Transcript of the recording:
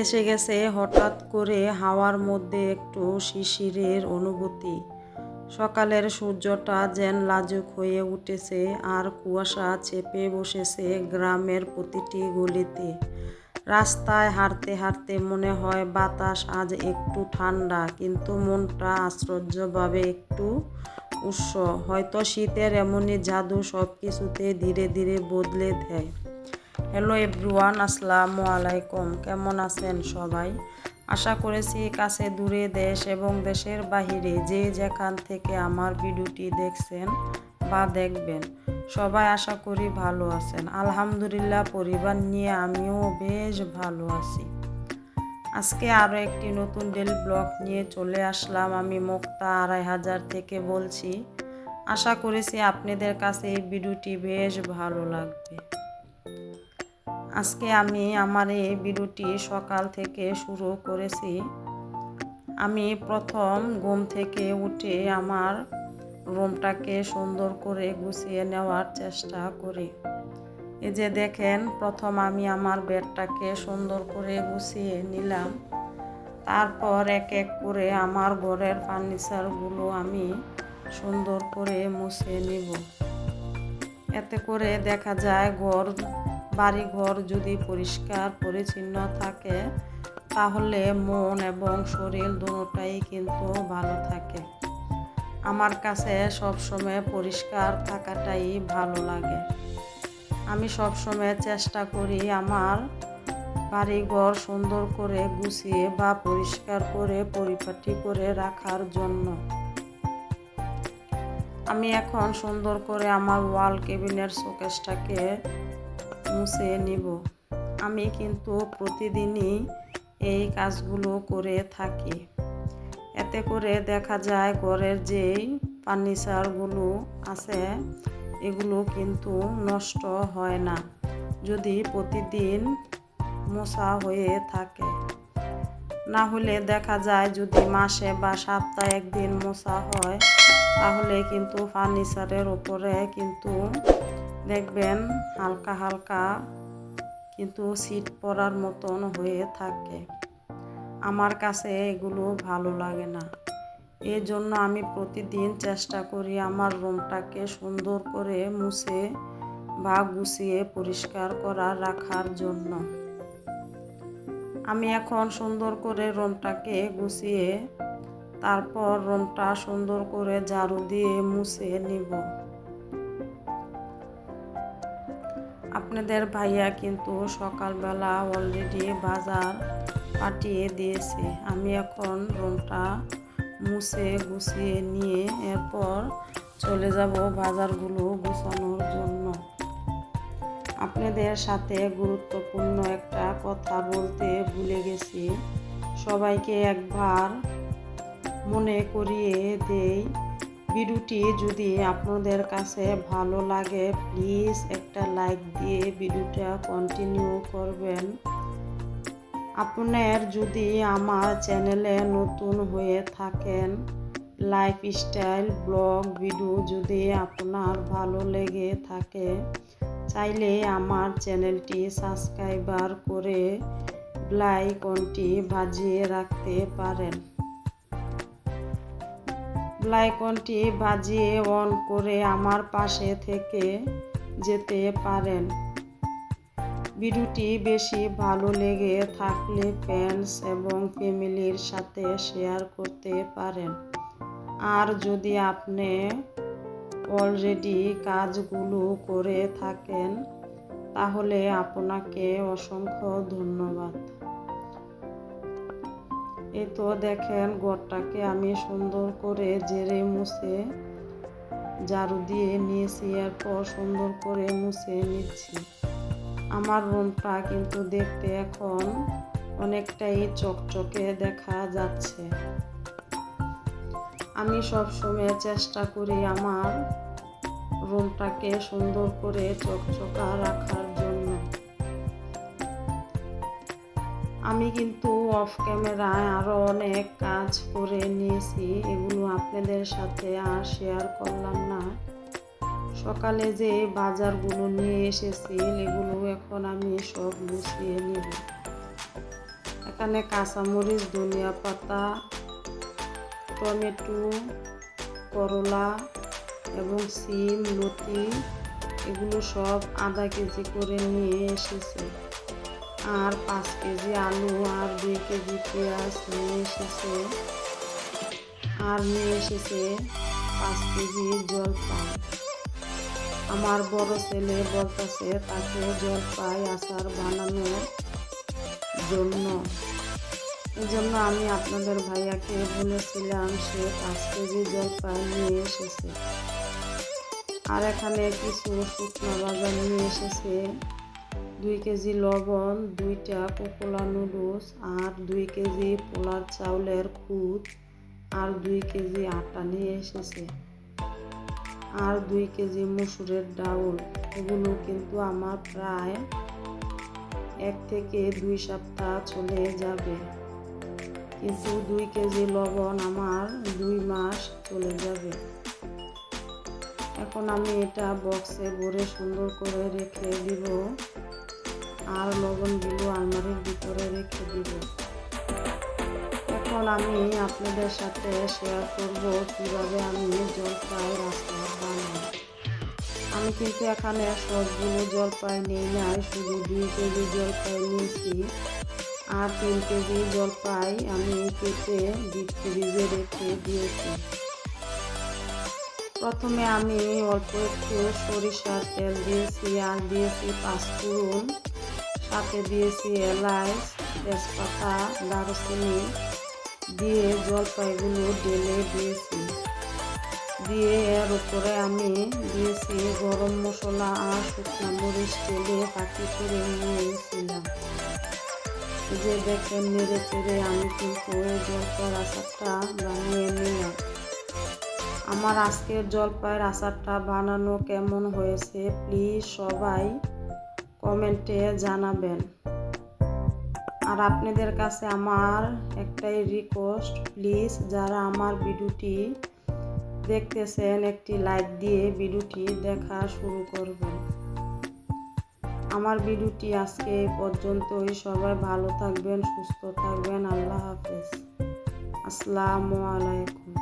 এসে গেছে হঠাৎ করে হাওয়ার মধ্যে একটু শিশিরের অনুভূতি। সকালের সূর্যটা যেন লাজুক হয়ে উঠেছে আর কুয়াশা চেপে বসেছে গ্রামের প্রতিটি গলিতে। রাস্তায় হাঁটতে হাঁটতে মনে হয় বাতাস আজ একটু ঠান্ডা, কিন্তু মনটা আশ্চর্যভাবে একটু উৎস হয়তো শীতের এমনই জাদু সব কিছুতে ধীরে ধীরে বদলে দেয়। হ্যালো এভরিওয়ান আসসালামু আলাইকুম। কেমন আছেন সবাই? আশা করেছি কাছে দূরে দেশ এবং দেশের বাহিরে যে যেখান থেকে আমার ভিডিওটি দেখছেন বা দেখবেন, সবাই আশা করি ভালো আছেন। আলহামদুলিল্লাহ, পরিবার নিয়ে আমিও বেশ ভালো আছি। আজকে আরও একটি নতুন ডেল ব্লগ নিয়ে চলে আসলাম। আমি মুক্তা আড়াই হাজার থেকে বলছি। আশা করেছি আপনাদের কাছে এই ভিডিওটি বেশ ভালো লাগবে। আজকে আমি আমার এই ভিডিওটি সকাল থেকে শুরু করেছি। আমি প্রথম ঘুম থেকে উঠে আমার রুমটাকে সুন্দর করে গুছিয়ে নেওয়ার চেষ্টা করি। এই যে দেখেন, প্রথম আমি আমার বেডটাকে সুন্দর করে গুছিয়ে নিলাম। তারপর এক এক করে আমার ঘরের ফার্নিচারগুলো আমি সুন্দর করে মুছে নিব। এতে করে দেখা যায় ঘর বাড়ি ঘর যদি পরিষ্কার, পরিচ্ছন্ন থাকে, তাহলে মন এবং শরীর দুটাই কিন্তু ভালো থাকে। আমার কাছে সবসময় পরিষ্কার থাকাটাই ভালো লাগে। আমি সবসময় চেষ্টা করি আমার বাড়িঘর সুন্দর করে গুছিয়ে বা পরিষ্কার করে পরিপাটি করে রাখার জন্য। আমি এখন সুন্দর করে আমার ওয়াল কেবিনের শোকেসটাকে মুছে নিব। আমি কিন্তু প্রতিদিনই এই কাজগুলো করে থাকি। এতে করে দেখা যায় ঘরের যেই ফার্নিচারগুলো আছে, এগুলো কিন্তু নষ্ট হয় না, যদি প্রতিদিন মশা হয়ে থাকে। না হলে দেখা যায় যদি মাসে বা সপ্তাহে একদিন মশা হয়, তাহলে কিন্তু ফার্নিচারের উপরে কিন্তু দেখবেন হালকা হালকা কিন্তু সিট পরার মতন হয়ে থাকে। আমার কাছে এগুলো ভালো লাগে না। এই জন্য আমি প্রতিদিন চেষ্টা করি আমার রুমটাকে সুন্দর করে মুছে বা গুছিয়ে পরিষ্কার করা রাখার জন্য। আমি এখন সুন্দর করে রুমটাকে গুছিয়ে তারপর রুমটা সুন্দর করে ঝাড়ু দিয়ে মুছে নিব। আপনাদের ভাইয়া কিন্তু সকালবেলা অলরেডি বাজার পাঠিয়ে দিয়েছে। আমি এখন রুমটা মুছে গুছিয়ে নিয়ে এরপর চলে যাব বাজারগুলো গুছানোর জন্য। আপনাদের সাথে গুরুত্বপূর্ণ একটা কথা বলতে ভুলে গেছি। সবাইকে একবার মনে করিয়ে দেই ভিডিওটি যদি আপনাদের কাছে ভালো লাগে প্লিজ একটা লাইক দিয়ে ভিডিওটা কন্টিনিউ করবেন। আপনার যদি আমার চ্যানেলে নতুন হয়ে থাকেন লাইফস্টাইল ব্লগ ভিডিও যদি আপনার ভালো লেগে থাকে, চাইলে আমার চ্যানেলটি সাবস্ক্রাইবার করে ব্লাইকনটি বাজিয়ে রাখতে পারেন। ব্লাইকনটি বাজিয়ে অন করে আমার পাশে থেকে যেতে পারেন। ভিডিওটি বেশি ভালো লেগে থাকলে ফ্রেন্ডস এবং ফ্যামিলির সাথে শেয়ার করতে পারেন। আর যদি আপনি অলরেডি কাজগুলো করে থাকেন, তাহলে আপনাকে অসংখ্য ধন্যবাদ। এই তো দেখেন ঘরটাকে আমি সুন্দর করে জেরে মুছে, ঝাড়ু দিয়ে নিয়েছি, এরপর সুন্দর করে মুছে নিচ্ছি। আমার রুমটা কিন্তু দেখতে এখন অনেকটাই চকচকে দেখা যাচ্ছে। আমি সবসময় চেষ্টা করি আমার রুমটাকে সুন্দর করে চকচকা রাখার। আমি কিন্তু অফ ক্যামেরায় আরও অনেক কাজ করে নিয়েছি। এগুলো আপনাদের সাথে আর শেয়ার করলাম না। সকালে যে বাজারগুলো নিয়ে এসেছি, এগুলো এখন আমি সব গুছিয়ে নেব। এখানে কাঁচামরিচ, ধনিয়া পাতা, টমেটো, করলা এবং সিম, লতি, এগুলো সব আধা কেজি করে নিয়ে এসেছে। আর পাঁচ কেজি আলু আর দুই কেজি পেঁয়াজ নিয়ে এসেছে। আর নিয়ে এসেছে পাঁচ কেজি জলপাই। আমার বড় ছেলে বলতেছে, তাকে জলপাই আচার বানানোর জন্য এই জন্য আমি আপনাদের ভাইয়াকে বলেছিলাম, সে পাঁচ কেজি জলপাই নিয়ে এসেছে। আর এখানে কিছু শুকনো বাজার নিয়ে এসেছে। দুই কেজি লবণ, দুইটা কোকোলা নুডলস আর দুই কেজি পোলার চাউলের খুদ আর দুই কেজি আটা নিয়ে এসেছে। আর দুই কেজি মসুরের ডাউল। এগুলো কিন্তু আমার প্রায় এক থেকে দুই সপ্তাহ চলে যাবে। কিন্তু দুই কেজি লবণ আমার দুই মাস চলে যাবে। এখন আমি এটা বক্সে ভরে সুন্দর করে রেখে দিব। আর লবণগুলো আলমারির ভিতরে রেখে দিব। এখন আমি আপনাদের সাথে শেয়ার করব কীভাবে আমি জলপাই রাস্তা বানাই। আমি কিন্তু এখানে সবগুলো জলপাই নিই নাই, শুধু দুই কেজি জলপাই নিয়েছি। আর তিন কেজি জলপাই আমি কেটে ডিপ ফ্রিজে রেখে দিয়েছি। প্রথমে আমি অল্প একটু সরিষার তেল দিয়েছি, আর দিয়েছি পাঁচফোড়ন। সাথে দিয়েছি এলাচ, তেজপাতা, দারুচিনি দিয়ে জলপাইগুলো ঢেলে দিয়েছি। দিয়ে এর উপরে আমি দিয়েছি গরম মশলা আর শুকনো মরিচ ঢেলে পাখি করে নিয়েছিলাম। যে দেখেন নেড়ে চেড়ে আমি কিন্তু এই জলপাইয়ের আচারটা বানিয়ে নিলাম। আমার আজকের জলপাইয়ের আচারটা বানানো কেমন হয়েছে প্লিজ সবাই কমেন্টে জানাবেন। আর আপনাদের কাছে আমার একটাই রিকোয়েস্ট প্লিজ যারা আমার ভিডিওটি দেখতেছেন, একটি লাইক দিয়ে ভিডিওটি দেখা শুরু করবেন। আমার ভিডিওটি আজকে পর্যন্তই। সবাই ভালো থাকবেন, সুস্থ থাকবেন। আল্লাহ হাফেজ। আসসালামু আলাইকুম।